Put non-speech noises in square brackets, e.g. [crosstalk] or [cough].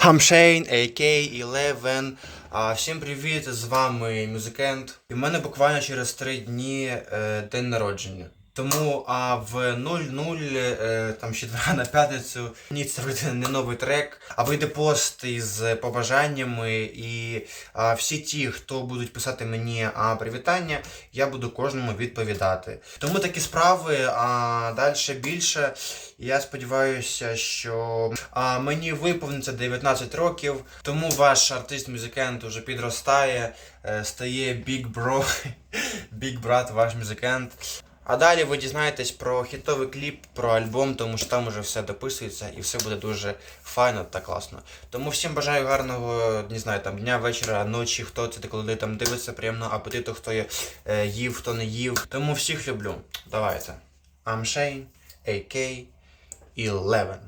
Хамшейн, AK11. А, всім привіт! З вами Музикент. І в мене буквально через 3 дні е, день народження. Тому а в 0-0, е, там ще два на п'ятницю, ні, це вийде не новий трек, а вийде пост із побажаннями. І а, всі ті, хто будуть писати мені а, привітання, я буду кожному відповідати. Тому такі справи, а далі більше. Я сподіваюся, що а, мені виповниться 19 років, тому ваш артист-музикант уже підростає, е, стає Big Bro, [laughs] Big брат, ваш музикант. А далі ви дізнаєтесь про хітовий кліп, про альбом, тому що там уже все дописується і все буде дуже файно та класно. Тому всім бажаю гарного, не знаю, там дня, вечора, ночі, хто це коли там дивиться, приємного апетиту, хто є, е, їв, хто не їв. Тому всіх люблю. Давайте. I'm Shane, AK 11.